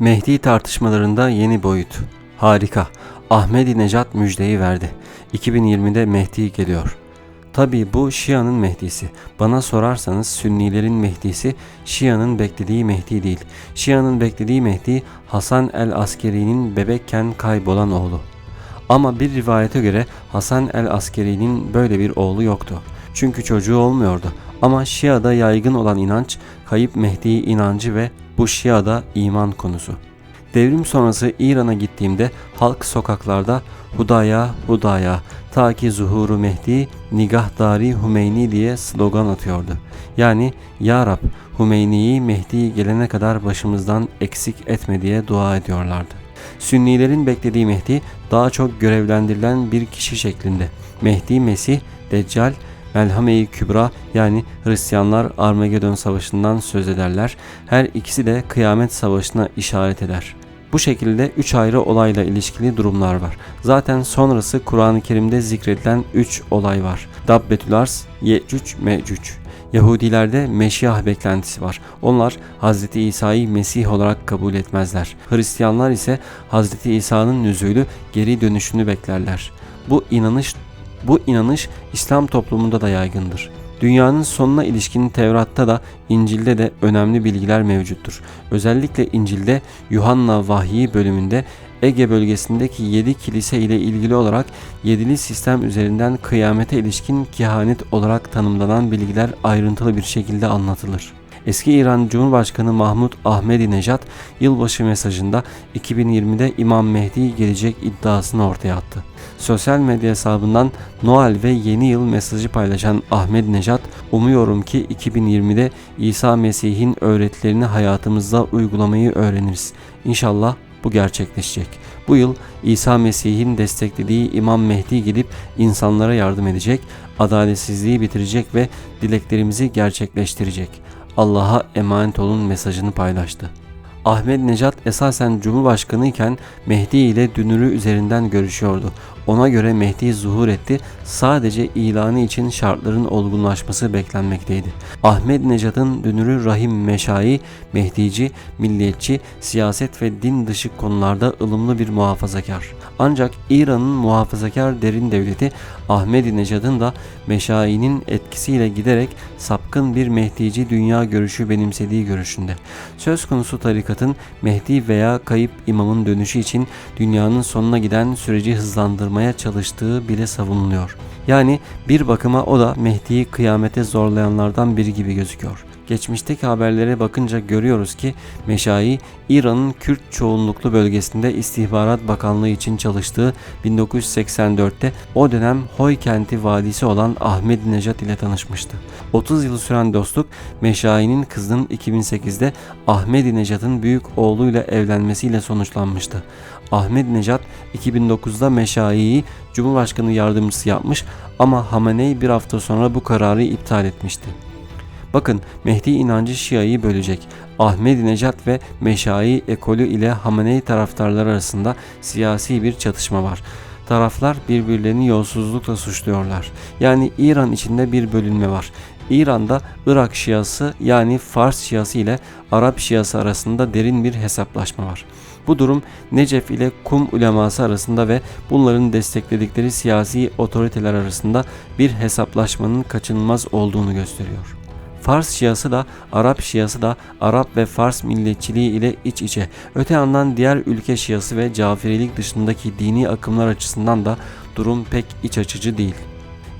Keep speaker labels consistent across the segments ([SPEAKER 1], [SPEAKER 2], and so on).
[SPEAKER 1] Mehdi tartışmalarında yeni boyut. Harika. Ahmedi Necat müjdeyi verdi. 2020'de Mehdi geliyor. Tabii bu Şia'nın Mehdi'si. Bana sorarsanız Sünnilerin Mehdi'si Şia'nın beklediği Mehdi değil. Şia'nın beklediği Mehdi Hasan el-Askeri'nin bebekken kaybolan oğlu. Ama bir rivayete göre Hasan el-Askeri'nin böyle bir oğlu yoktu. Çünkü çocuğu olmuyordu. Ama Şia'da yaygın olan inanç kayıp Mehdi inancı ve bu Şia'da iman konusu. Devrim sonrası İran'a gittiğimde halk sokaklarda Hudaya Hudaya ta ki zuhuru Mehdi nigahdari Hümeyni diye slogan atıyordu. Yani Ya Rab Hümeyni'yi Mehdi gelene kadar başımızdan eksik etme diye dua ediyorlardı. Sünnilerin beklediği Mehdi daha çok görevlendirilen bir kişi şeklinde. Mehdi Mesih, Deccal Melhame-i Kübra yani Hristiyanlar Armagedon Savaşı'ndan söz ederler. Her ikisi de kıyamet savaşına işaret eder. Bu şekilde üç ayrı olayla ilişkili durumlar var. Zaten sonrası Kur'an-ı Kerim'de zikredilen üç olay var. Dabbetül Ars, Yecüc, Mecüc. Yahudilerde Meşiyah beklentisi var. Onlar Hz. İsa'yı Mesih olarak kabul etmezler. Hristiyanlar ise Hz. İsa'nın nüzulü geri dönüşünü beklerler. Bu inanış bu inanış İslam toplumunda da yaygındır. Dünyanın sonuna ilişkin Tevrat'ta da İncil'de de önemli bilgiler mevcuttur. Özellikle İncil'de Yuhanna Vahyi bölümünde Ege bölgesindeki yedi kilise ile ilgili olarak yedili sistem üzerinden kıyamete ilişkin kehanet olarak tanımlanan bilgiler ayrıntılı bir şekilde anlatılır. Eski İran Cumhurbaşkanı Mahmut Ahmedi Nejat yılbaşı mesajında 2020'de İmam Mehdi gelecek iddiasını ortaya attı. Sosyal medya hesabından Noel ve Yeni Yıl mesajı paylaşan Ahmet Nejat, umuyorum ki 2020'de İsa Mesih'in öğretilerini hayatımızda uygulamayı öğreniriz. İnşallah bu gerçekleşecek. Bu yıl İsa Mesih'in desteklediği İmam Mehdi gidip insanlara yardım edecek, adaletsizliği bitirecek ve dileklerimizi gerçekleştirecek. Allah'a emanet olun mesajını paylaştı. Ahmet Necat esasen Cumhurbaşkanı iken Mehdi ile dünürü üzerinden görüşüyordu. Ona göre Mehdi zuhur etti. Sadece ilanı için şartların olgunlaşması beklenmekteydi. Ahmet Necat'ın dünürü Rahim Meşai, Mehdici, milliyetçi, siyaset ve din dışı konularda ılımlı bir muhafazakar. Ancak İran'ın muhafazakar derin devleti Ahmedi Necad'ın da Meşai'nin etkisiyle giderek sapkın bir Mehdici dünya görüşü benimsediği görüşünde. Söz konusu tarikatın Mehdi veya kayıp imamın dönüşü için dünyanın sonuna giden süreci hızlandırmaya çalıştığı bile savunuluyor. Yani bir bakıma o da Mehdi'yi kıyamete zorlayanlardan biri gibi gözüküyor. Geçmişteki haberlere bakınca görüyoruz ki Meşai İran'ın Kürt çoğunluklu bölgesinde istihbarat bakanlığı için çalıştığı 1984'te o dönem Hoy kenti vadisi olan Ahmet Necat ile tanışmıştı. 30 yıl süren dostluk Meşai'nin kızının 2008'de Ahmet Necat'ın büyük oğluyla evlenmesiyle sonuçlanmıştı. Ahmet Necat 2009'da Meşai'yi Cumhurbaşkanı yardımcısı yapmış ama Hamenei bir hafta sonra bu kararı iptal etmişti. Bakın Mehdi inancı Şia'yı bölecek. Ahmedi Necat ve Meşai ekolü ile Hamenei taraftarları arasında siyasi bir çatışma var. Taraflar birbirlerini yolsuzlukla suçluyorlar. Yani İran içinde bir bölünme var. İran'da Irak Şiası yani Fars Şiası ile Arap Şiası arasında derin bir hesaplaşma var. Bu durum Necef ile Kum uleması arasında ve bunların destekledikleri siyasi otoriteler arasında bir hesaplaşmanın kaçınılmaz olduğunu gösteriyor. Fars Şiası da Arap Şiası da Arap ve Fars milliyetçiliği ile iç içe. Öte yandan diğer ülke Şiası ve Caferilik dışındaki dini akımlar açısından da durum pek iç açıcı değil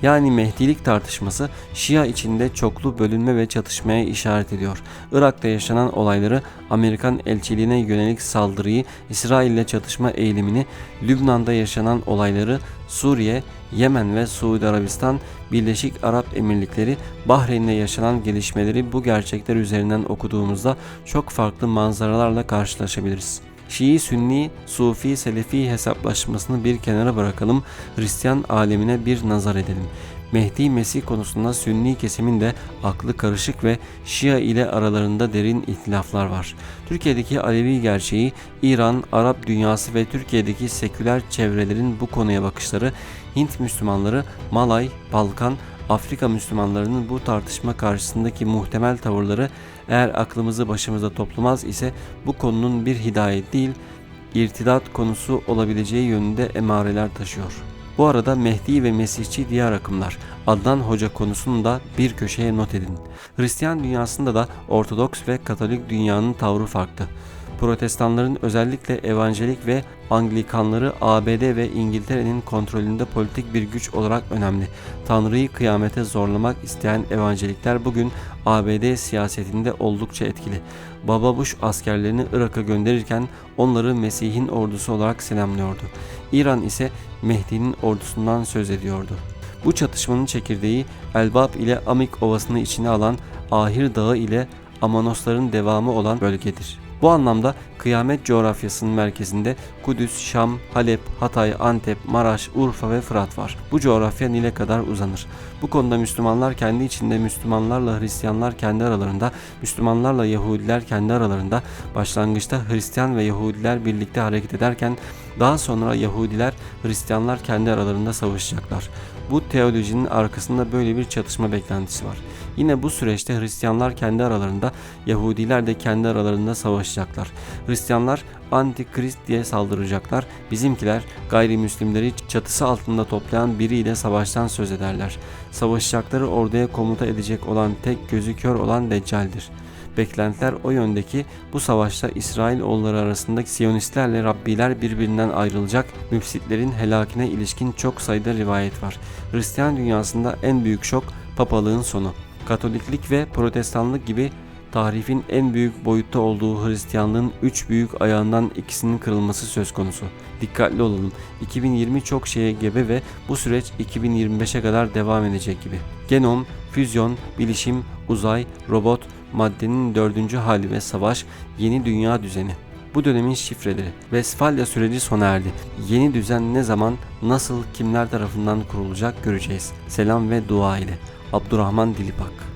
[SPEAKER 1] yani Mehdilik tartışması Şia içinde çoklu bölünme ve çatışmaya işaret ediyor. Irak'ta yaşanan olayları, Amerikan elçiliğine yönelik saldırıyı, İsrail ile çatışma eğilimini, Lübnan'da yaşanan olayları, Suriye, Yemen ve Suudi Arabistan, Birleşik Arap Emirlikleri, Bahreyn'de yaşanan gelişmeleri bu gerçekler üzerinden okuduğumuzda çok farklı manzaralarla karşılaşabiliriz. Şii, Sünni, Sufi, Selefi hesaplaşmasını bir kenara bırakalım, Hristiyan alemine bir nazar edelim. Mehdi Mesih konusunda Sünni kesimin de aklı karışık ve Şia ile aralarında derin ihtilaflar var. Türkiye'deki Alevi gerçeği, İran, Arap dünyası ve Türkiye'deki seküler çevrelerin bu konuya bakışları, Hint Müslümanları, Malay, Balkan, Afrika Müslümanlarının bu tartışma karşısındaki muhtemel tavırları eğer aklımızı başımıza toplamaz ise bu konunun bir hidayet değil, irtidat konusu olabileceği yönünde emareler taşıyor. Bu arada Mehdi ve Mesihçi diğer akımlar Adnan Hoca konusunu da bir köşeye not edin. Hristiyan dünyasında da Ortodoks ve Katolik dünyanın tavrı farklı. Protestanların özellikle evangelik ve Anglikanları ABD ve İngiltere'nin kontrolünde politik bir güç olarak önemli. Tanrı'yı kıyamete zorlamak isteyen evangelikler bugün ABD siyasetinde oldukça etkili. Baba Bush askerlerini Irak'a gönderirken onları Mesih'in ordusu olarak selamlıyordu. İran ise Mehdi'nin ordusundan söz ediyordu. Bu çatışmanın çekirdeği Elbap ile Amik Ovası'nı içine alan Ahir Dağı ile Amanosların devamı olan bölgedir. Bu anlamda kıyamet coğrafyasının merkezinde Kudüs, Şam, Halep, Hatay, Antep, Maraş, Urfa ve Fırat var. Bu coğrafya Nil'e kadar uzanır. Bu konuda Müslümanlar kendi içinde, Müslümanlarla Hristiyanlar kendi aralarında, Müslümanlarla Yahudiler kendi aralarında, başlangıçta Hristiyan ve Yahudiler birlikte hareket ederken daha sonra Yahudiler, Hristiyanlar kendi aralarında savaşacaklar. Bu teolojinin arkasında böyle bir çatışma beklentisi var. Yine bu süreçte Hristiyanlar kendi aralarında, Yahudiler de kendi aralarında savaşacaklar. Hristiyanlar antikrist diye saldıracaklar. Bizimkiler gayrimüslimleri çatısı altında toplayan biriyle savaştan söz ederler. Savaşacakları orduya komuta edecek olan tek gözü kör olan Deccal'dir. Beklentiler o yöndeki bu savaşta İsrail oğulları arasındaki Siyonistlerle Rabbiler birbirinden ayrılacak, müfsitlerin helakine ilişkin çok sayıda rivayet var. Hristiyan dünyasında en büyük şok papalığın sonu. Katoliklik ve protestanlık gibi tahrifin en büyük boyutta olduğu Hristiyanlığın üç büyük ayağından ikisinin kırılması söz konusu. Dikkatli olalım. 2020 çok şeye gebe ve bu süreç 2025'e kadar devam edecek gibi. Genom, füzyon, bilişim, uzay, robot, maddenin dördüncü hali ve savaş, yeni dünya düzeni. Bu dönemin şifreleri. Vesfalya süreci sona erdi. Yeni düzen ne zaman, nasıl, kimler tarafından kurulacak göreceğiz. Selam ve dua ile. Abdurrahman Dilipak